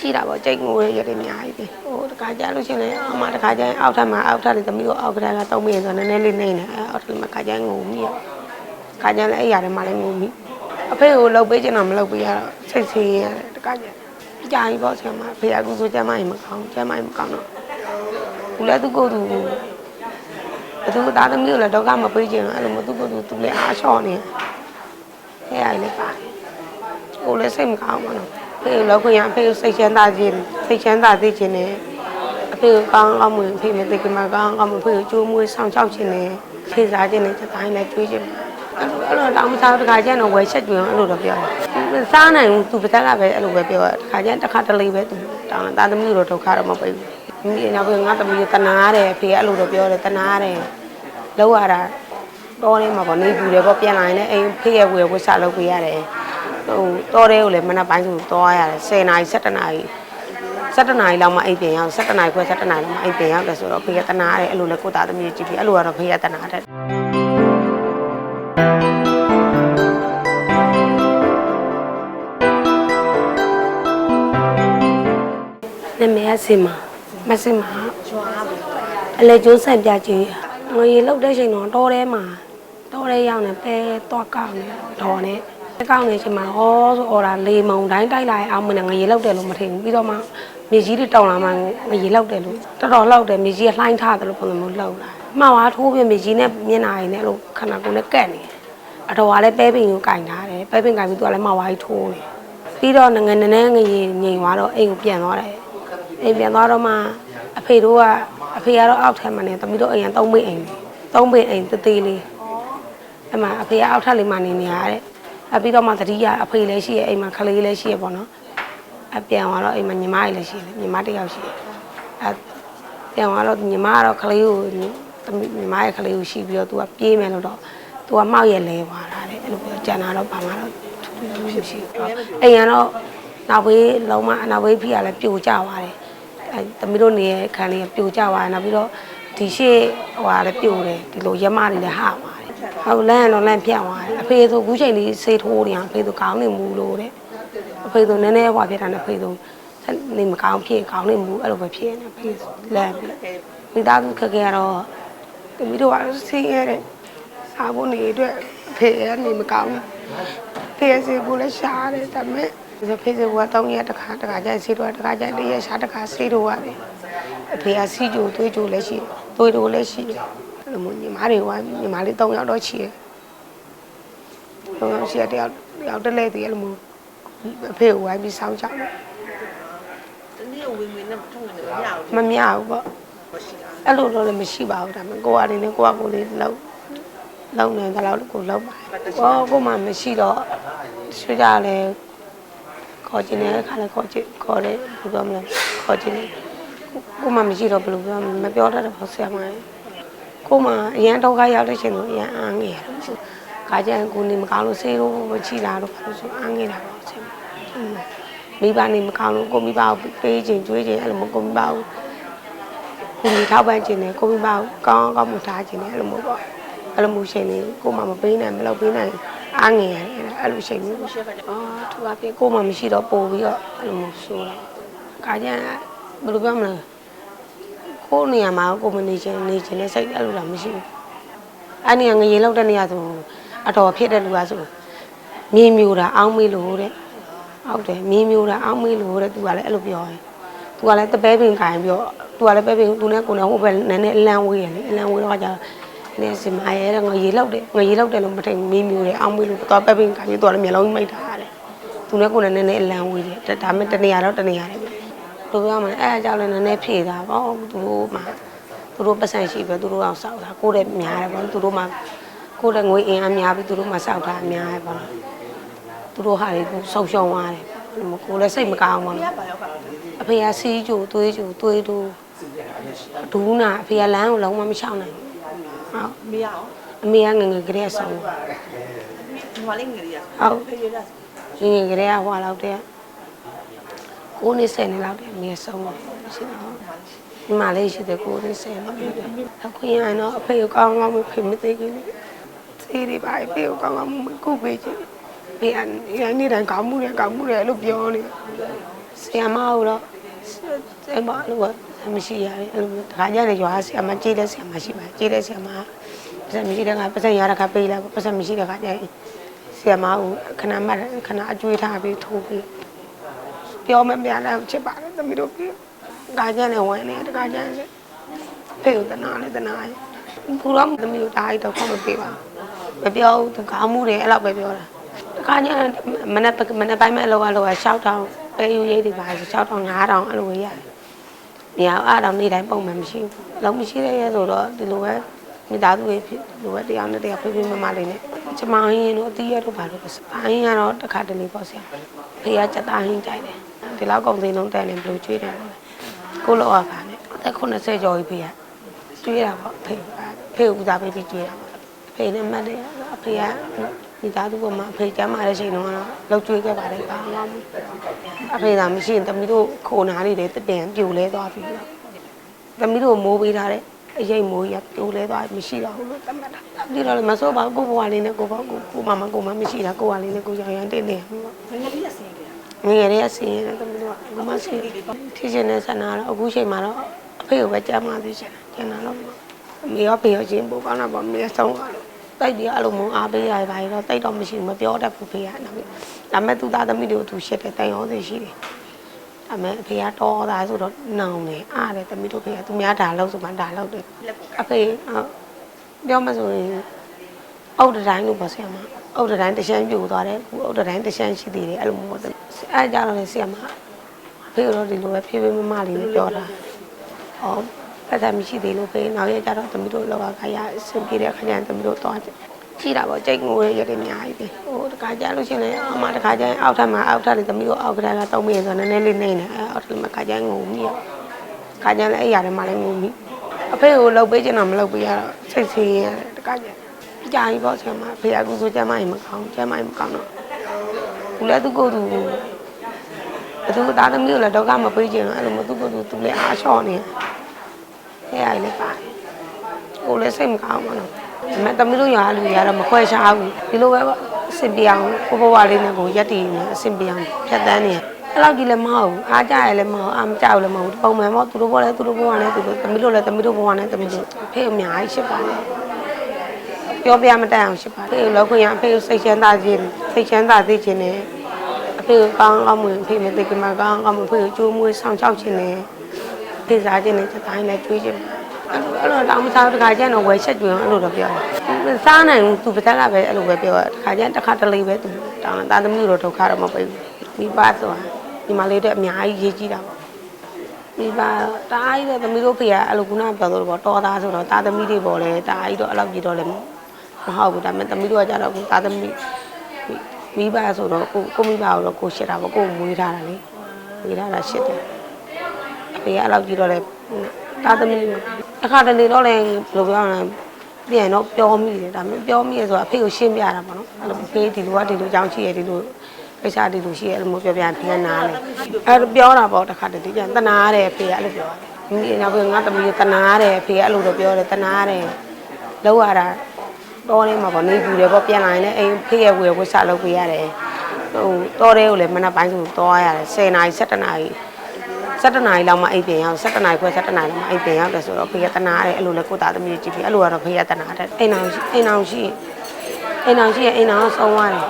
ရှိတာပေါ့ကြိတ်ငိုရရတဲ့အများကြီးပဲဟိုတခါကြလို့ရှရင်လေအမတခါကျရင်အောက်ထပ်မှာအောက်ထပ်လေးသမီးတို့အောက်ကတည်းကတုံးမိရဆိုနည်းနည်းလေးနေနေအဲအောက်ထပ်လေးမှာခါကျရင်ငိုမိရခါကျရင်လည်းအဲ့ရတယ်မှလည်းငိုမိအဖေကိုလှုပ်ပေးချင်တော့မလှုပ်ပေးရတော့စိတ်ဆင်းရဲတယ်တခါကျကြာကြီးပေါ့ဆရာမအဖေကကူဆိုကျမ်းမကြီးမကောင်းကျမ်းမကြီးမကောင်းတော့ဘူးလည်းသူကိုယ်သူဘသူသားသမီးကိုလည်းဒုက္ခမပေးချင်တော့အဲ့လိုမသူကိုယ်သူသူလည်းအားလျှော့နေအဲ့ရလည်းပါကိုယ်လည်းစိတ်မကောင်းပါတော့ ဖေကိုလောက်ခွင့်ရအဖေကိုစိတ်ချမ်းသာခြင်းစိတ်ချမ်းသာစေခြင်းနဲ့အဖေကိုကောင်းကောင်းမွေအဖေမသိကမှကောင်းကောင်းမွေဖေကိုကြိုးမွေးဆောင်ချောက်ခြင်းနဲ့ဖေစားခြင်းနဲ့စတိုင်းနဲ့တွေးခြင်းအဲ့လိုအဲ့လိုတောင်းမစားတခါကျရင်တော့ဝယ်ချက်ကျွန်းအဲ့လိုတော့ပြောတယ်စားနိုင်ဘူးသူပါဇက်ကပဲအဲ့လိုပဲပြောတယ်တခါကျရင်တစ်ခါတလေပဲသူတောင်းတယ်သားသမီးတို့ဒုက္ခတော့မပေးဘူးမိနောက်ပြီးငါသမီးတနာတယ်ဖေကအဲ့လိုတော့ပြောတယ်တနာတယ်လောက်ရတာတော်နေမှာပေါ့နေဘူးတယ်ပေါ့ပြန်လာရင်လည်းအိမ်ဖေရဲ့ဝယ်ဝတ်စားလုပ်ပေးရတယ် ဟိုတော်တဲ့ကိုလည်းမနက်ပိုင်းဆိုတော့ရတယ်10နာရီ17နာရီ17နာရီလောက်မှအိမ်ပြန်ရောက်17နာရီခွဲ17နာရီလောက်မှအိမ်ပြန်ရောက်တယ်ဆိုတော့ဖေကတနာတယ်အဲ့လိုလည်းကိုသားသမီးကြည့်ပြီးအဲ့လိုကတော့ဖေကတနာတယ်နာမည်ကစင်မမစင်မအလေကျိုးဆက်ပြကြီးငွေလောက်တဲ့ချိန်တော့တော်ထဲမှာတော်ထဲရောက်နေပဲတော့ကောက်နေတော်နဲ့ ကောက်နေချိန်မှာဟောဆိုအော်ဒါလေမုံတိုင်းတိုက်လာအောင်မနဲ့ငရေလောက်တယ်လို့မထင်ဘူးပြီးတော့မှမြေကြီးတွေတောင်လာမှငရေလောက်တယ်လို့တော်တော်လောက်တယ်မြေကြီးကလှိုင်းထားတယ်လို့ပုံစံမျိုးလောက်လာမှောက်သွားထိုးပြီးမြေကြီးနဲ့မျက်နှာရည်နဲ့လို့ခန္ဓာကိုယ်နဲ့ကက်နေအတော်ကလည်းပဲပင်ကိုကင်ထားတယ်ပဲပင်ကင်ပြီးသူကလည်းမှောက်သွားပြီးထိုးနေပြီးတော့ငငယ်နည်းနည်းငရေငိမ်သွားတော့အိမ်ကိုပြန်သွားတယ်အိမ်ပြန်သွားတော့မှအဖေတို့ကအဖေကတော့အောက်ထပ်မှာနေတမီးတို့အိမ်ကသုံးမိအိမ်သုံးမိအိမ်တသေးလေးအဲ့မှာအဖေကအောက်ထပ်လေးမှာနေနေရတဲ့ အပြီးတော့မှသတိရအဖေလည်းရှိရဲ့အိမ်မှာခလေးလည်းရှိရဲ့ပေါ့နော်အပြန်သွားတော့အိမ်မှာညီမကြီးလည်းရှိတယ်ညီမတစ်ယောက်ရှိတယ်အပြန်သွားတော့ညီမကတော့ခလေးကိုသမီးညီမရဲ့ခလေးကိုရှိပြီးတော့သူကပြေးမယ်လို့တော့သူကမောက်ရဲ့လဲသွားတာတဲ့အဲ့လိုပြောကြံတာတော့ဘာမှတော့မရှိဘူးအိမ်ကတော့နောက်ဘေးလုံးမနောက်ဘေးဖိရလည်းပြိုကျသွားတယ်အဲသမီးတို့နေရဲ့ခန်းလေးကပြိုကျသွားတယ်နောက်ပြီးတော့ဒီရှေ့ဟိုဟာလည်းပြိုတယ်ဒီလိုရက်မတွေလည်းဟာသွားတယ် ဟုတ်လမ်းကတော့လမ်းပြတ်သွားတယ်အဖေဆိုခုချိန်လေးစေးထိုးနေအောင်အဖေဆိုကောင်းနေမူလို့တဲ့အဖေဆိုနည်းနည်းဟွာဖြစ်တာနဲ့အဖေဆိုနေမကောင်းဖြစ်ကောင်းနေမူအဲ့လိုပဲဖြစ်နေအဖေလမ်းပြီးမိသားစုခက်ခဲရတော့သမီးတို့ကဆင်းရဲတဲ့စားဖို့နေအတွက်အဖေကနေမကောင်းဘူးဖေစီဘူးလည်းရှားတယ်ဒါပေမဲ့ဒီဖေစီဘူးက3ရက်တစ်ခါတစ်ခါကျရင်ဆေးတော့တစ်ခါကျရင်တစ်ရက်ရှားတစ်ခါဆေးတော့ရတယ်အဖေကစီးကြိုသွေးကြိုလည်းရှိတယ်သွေးတို့လည်းရှိတယ်အဲ့ လိုမျိုးညီမတွေကညီမလေး3ယောက်တော့ရှိတယ်3ယောက်ရှိတယ်တယောက်တယောက်တလဲတည်းအဲ့လိုမျိုးအဖေကိုဝိုင်းပြီးစောင်းကြတယ်တနည်းဝင်ဝင်နဲ့ထုံးနေတယ်မရဘူးမမြဘူးပေါ့အဲ့လိုတော့လည်းမရှိပါဘူးဒါပေမဲ့ကိုကအနေနဲ့ကိုကကိုလေးလောက်လောက်နေတာလောက်ကိုလောက်ပါတယ်ဟောကိုမှမရှိတော့ဆွေးကြလဲခေါ်ခြင်းနဲ့ခါလဲခေါ်ခြင်းခေါ်တယ်ဘယ်လိုပြောမလဲခေါ်ခြင်းနဲ့ကိုမှမရှိတော့ဘယ်လိုပြောမလဲမပြောတတ်တော့ဆရာမကို မှအရန်ဒုက္ခရောက်တဲ့ချိန်တော့အရန်အားငယ်တယ်ခါကျရင်ကိုနေမကောင်းလို့ဆေးတော့မချီလာတော့ဘာလို့ဆိုအားငယ်တာပေါ့ဆရာမမိဘနေမကောင်းလို့ကိုမိဘကိုပေးခြင်းကြွေးခြင်းအဲ့လိုမျိုးကိုမိဘကိုကိုကြီးထောက်ပံ့ခြင်းနဲ့ကိုမိဘကိုကောင်းကောင်းမထားခြင်းနဲ့အဲ့လိုမျိုးပေါ့အဲ့လိုမျိုးရှင်နေကိုမှမပေးနိုင်မလုပ်ပေးနိုင်အားငယ်ရတယ်အဲ့လိုရှင်မျိုးအော်သူကပြေကိုမှမရှိတော့ပို့ပြီးတော့အဲ့လိုမျိုးဆိုတော့ခါကျရင်ဘယ်လိုပြောမလဲ ကိုနေရာမှာကိုမနေခြင်းနေခြင်းနဲ့စိတ်အဲ့လိုလားမရှိဘူးအဲ့နေရာငရေလောက်တဲ့နေရာဆိုအတော်ဖြစ်တဲ့လူကဆိုမြင်းမျိုးတာအောင်းမေးလို့တဲ့ဟုတ်တယ်မြင်းမျိုးတာအောင်းမေးလို့တဲ့သူကလည်းအဲ့လိုပြောတယ်သူကလည်းတပဲပင်ခိုင်ပြီးတော့သူကလည်းပဲပင်သူနဲ့ကိုယ်နဲ့ဟိုဘက်နည်းနည်းအလန့်ဝေးရလေအလန့်ဝေးတော့ကျတော့နေစမရဲတဲ့ငရေလောက်တယ်ငရေလောက်တယ်လို့မထင်မင်းမျိုးတယ်အောင်းမွေးလို့တော့ပဲပင်ခိုင်ပြီးတော့လည်းမျက်လုံးမိတ်ထားတယ်သူနဲ့ကိုယ်နဲ့နည်းနည်းအလန့်ဝေးတယ်ဒါမဲ့တနေရာတော့တနေရာတယ် ပဲသူကမှအဲအကြောင်းလည်းနည်းနည်းဖြေတာပေါ့သူတို့မှသူတို့ပတ်စံရှိပဲသူတို့အောင်စောက်တာကိုယ်တဲ့များတယ်ပေါ့သူတို့မှကိုယ်တဲ့ငွေအင်အားများပြီးသူတို့မှစောက်တာအများတယ်ပေါ့သူတို့ဟာတွေဆုံရှုံသွားတယ်ကိုယ်လည်းစိတ်မကောင်းပါဘူးဘာရောက်ခါတော့အဖေကစီးကြိုသွေးကြိုသွေးတို့ဒူးနာအဖေကလမ်းကိုလုံးဝမရှောင်နိုင်ဘူးဟုတ်မရအောင်အမေကငယ်ငယ်ကလေးကဆုံးဒီမှာလေးငယ်ရဟုတ်ဖေးရတာငယ်ငယ်ကလေးကဟွာလောက်တဲ့ ကိုနေဆယ်နေလောက်တဲ့အမေဆုံးတယ်ရှိတော့ဒီမှာလေးရှိတဲ့ကိုနေဆယ်နေအခုရရင်တော့အဖေကိုကောင်းကောင်းမဖေမသိဘူးစီးရီပါအဖေကိုကောင်းကောင်းမကုပေးချင်ဖေကရန်နေတိုင်းကောင်းမှုတယ်ကောင်းမှုတယ်လို့ပြောနေဆရာမဟုတ်တော့အဲ့မလို့မရှိရဘူးအဲ့လိုတခါကျရင်ရွာဆရာမကြေးတဲ့ဆရာမရှိပါကြေးတဲ့ဆရာမပတ်စံမရှိတဲ့ကပတ်စံရတဲ့ခါပေးလိုက်ပတ်စံမရှိတဲ့ခါကျရင်ဆရာမကိုခဏမှခဏအကျွေးထားပြီးထိုးပြီး ပြောမပြတယ်ချစ်ပါတယ်သမီးတို့ပြီးခါကျရင်ဝင်နေတခါကျရင်ဖေကိုတနာနဲ့တနာရဘူးတော့သမီးတို့တားရီတော့ခေါမပေးပါမပြောဘူးတကားမှုတွေအဲ့လောက်ပဲပြောတာတခါကျရင်မနေ့မနေ့ပိုင်းမဲ့လောကလောကရှောက်တောင်းပဲယူရေးတွေပါရှောက်တောင်း9000အဲ့လိုရတယ်။မြောက်အားတော့နေ့တိုင်းပုံမှန်မရှိဘူး။လုံးမရှိတဲ့ရဲဆိုတော့ဒီလိုပဲမိသားစုတွေဖြစ်ဒီလိုပဲတရားနဲ့တရားဖေးဖေးမမလေးနဲ့ကျမဟင်းတို့အတီးရတို့ဘာလို့လဲ။အဟင်းကတော့တစ်ခါတလေပေါ့ဆရာ။ဖေးကစက်သားဟင်းကြိုက်တယ်။ ဒီလောက်ကုန်စည်လုံးတန်နေဘလို့ကျွေးတယ်ပေါ့။ကိုလောကနဲ့အသက်80ကျော်ပြီဖေးကကျွေးတာပေါ့ဖေးဖေးဦးစားပေးပြီးကျွေးတာပေါ့။ဖေးနဲ့မှတ်တယ်အဖေကမိသားစုကမှအဖေကျမ်းမာတဲ့ချိန်တုန်းကတော့လောက်ကျွေးခဲ့ပါတယ်ပါမလား။အဖေကမရှိရင်တမီးတို့ခိုနာလေးတွေတပင်ပြိုလဲသွားပြီလို့သမီးတို့မိုးပေးထားတဲ့အရေးမိုးရပြိုလဲသွားမရှိတော့ဘူးလို့သတ်မှတ်တာဒီတော့လည်းမစိုးပါဘူးကိုဘွားလေးနဲ့ကိုပေါ့ကိုကိုမမကိုမမရှိတာကိုကလေးနဲ့ကိုရောင်ရမ်းတင်းနေမှာပေါ့ငယ်လေးရစ င်တယ်ငယ်ရည်ဆင်းရဲတယ်သမီးတို့ကကိုမဆင်းထီချင်းနဲ့ဆန္ဒတော့အခုချိန်မှာတော့အဖေကိုပဲကြမ်းမှသိချင်တယ်ကျန်တာတော့အမေရောဖေရောချင်းပို့ကောင်းတာပေါ့မေဆုံးသွားလို့တိုက်ပြီးအဲ့လိုမျိုးအားပေးရပါတော့တိုက်တော့မရှိဘူးမပြောတတ်ဘူးဖေကနောက်ပြီးဒါမဲ့သူသားသမီးတွေကိုသူရှစ်တယ်တိုင်ရောသိရှိတယ်အမေအဖေကတော့သားဆိုတော့နောင်နေအားတယ်တမီးတို့ဖေကသူများဒါလောက်ဆိုမှဒါလောက်တယ်အဖေဟုတ်ပြောမဆိုရင်အုတ်တတိုင်းလို့ပေါ့ဆရာမ အုတ်တတိုင်းတရှမ်းပြိုသွားတယ်ခုအုတ်တတိုင်းတရှမ်းရှိသေးတယ်အဲ့လိုမျိုးပေါ့အဲကြတော့လေဆရာမအဖေကတော့ဒီလိုပဲဖြည်းဖြည်းမမလေးနဲ့ပြောတာဟောပတ်သက်မရှိသေးလို့ဖေနောက်ရကြတော့တမီးတို့လောကခရအဆင်ပြေတဲ့ခါကျရင်တမီးတို့သွားတယ်ကြည့်တာပေါ့ကြိတ်ငိုရရတယ်အများကြီးပဲဟိုတခါကြလို့ရှိရင်လည်းအမတခါကျရင်အောက်ထပ်မှာအောက်ထပ်လေးတမီးတို့အောက်ကတည်းကတောင်းမိရဆိုတော့နည်းနည်းလေးနေနေအဲအောက်ထပ်မှာခါကျရင်ငုံမိရခါကျရင်လည်းအဲ့ရတယ်မှလည်းငုံမိအဖေကိုလှုပ်ပေးချင်တာမလှုပ်ပေးရတော့စိတ်ဆင်းရဲတယ်တခါကျ ကြာကြီးပေါ့ဆရာမဖေကကူဆိုကျမ်းမကြီးမကောင်းကျမ်းမကြီးမကောင်းတော့ဘူးလည်းသူကိုယ်သူဘသူသားသမီးကိုလည်းဒုက္ခမပေးချင်တော့အဲ့လိုမသူကိုယ်သူသူလည်းအားလျှော့နေအဲ့ရလည်းပါတယ်ကိုယ်လည်းစိတ်မကောင်းဘူးနော်အမေသမီးတို့ရွာလူတွေကတော့မခွဲခြားဘူးဒီလိုပဲပေါ့အဆင်ပြေအောင်ကိုဘဝလေးနဲ့ကိုရက်တည်နေအဆင်ပြေအောင်ဖြတ်တန်းနေအဲ့လောက်ကြီးလည်းမဟုတ်ဘူးအားကြရလည်းမဟုတ်အားမကြောက်လည်းမဟုတ်ပုံမှန်ပေါ့သူတို့ဘောလည်းသူတို့ဘဝနဲ့သူတို့သမီးတို့လည်းသမီးတို့ဘဝနဲ့သမီးတို့ဖေအများကြီးရှိပါတယ် ပြောပြမတတ်အောင်ရှိပါတယ်။လောက်ခွင့်ရအဖေကိုစိတ်ချမ်းသာခြင်းစိတ်ချမ်းသာသိခြင်းနဲ့အဖေကိုကောင်းကောင်းမွေအဖေမသိကမှကောင်းကောင်းမွေအဖေကိုကြိုးမွေးဆောင်ချောက်ခြင်းနဲ့ဖေစားခြင်းနဲ့စတိုင်းနဲ့တွေးခြင်းအဲ့လိုတောင်းမစားတခါကျရင်တော့ဝယ်ချက်ကျွန်းအဲ့လိုတော့ပြောတယ်။စားနိုင်ဘူးသူပါးကပဲအဲ့လိုပဲပြောတယ်။တခါကျရင်တစ်ခါတလေပဲသူတောင်းတာသမီးတို့ဒုက္ခတော့မပေးဘူး။မိဘဆိုတာဒီမလေးတို့အများကြီးရေးကြည့်တာပေါ့။မိဘတားကြီးတဲ့သမီးတို့ဖေကအဲ့လိုခုနပြောသလိုပေါ့တော်သားဆိုတော့တာသမီးတွေပေါ့လေတားကြီးတော့အဲ့လောက်ကြီးတော့လည်း မဟုတ်ဘူးဒါပေမဲ့သမီးတို့ကကြတော့ကိုသားသမီးမိဘဆိုတော့ကိုကိုမိဘကိုတော့ကိုရှစ်တာပေါ့ကိုမွေးထားတာလေမွေးထားတာရှစ်တယ်အဖေကအဲ့လောက်ကြီးတော့လေသားသမီးအခါတလေတော့လည်းဘယ်လိုပြောရလဲပြန်တော့ပြောမိတယ်ဒါပေမဲ့ပြောမိရဆိုတော့အဖေကိုရှင်းပြတာပေါ့နော်အဲ့လိုဖေးဒီလိုကဒီလိုကြောင်းရှိရဒီလိုကိစ္စဒီလိုရှိရအဲ့လိုမျိုးပြောပြဖေးကနားလေအဲ့လိုပြောတာပေါ့တစ်ခါတလေကျန်တနာတယ်ဖေးကအဲ့လိုပြောတယ်ဒီနောက်ပြီးငါသမီးကတနာတယ်ဖေးကအဲ့လိုတော့ပြောတယ်တနာတယ်လောက်ရတာ တော်ထဲမှာပေါ့နေပူတယ်ပေါ့ပြန်လာရင်လည်းအိမ်ဖေးရဝယ်ဝတ်စားလုပ်ပေးရတယ်ဟိုတော်ထဲကိုလည်းမနက်ပိုင်းဆိုတော့ရတယ်10နာရီ17နာရီ17နာရီလောက်မှအိမ်ပြန်ရောက်17နာရီခွဲ17နာရီလောက်မှအိမ်ပြန်ရောက်တယ်ဆိုတော့ဖေးကတနာတယ်အဲ့လိုလဲကိုသားသမီးကြည့်ပြီးအဲ့လိုကတော့ဖေးကတနာတယ်အိမ်အောင်ရှိအိမ်အောင်ရှိအိမ်အောင်ရှိရဲ့အိမ်အောင်ဆုံးသွားတယ်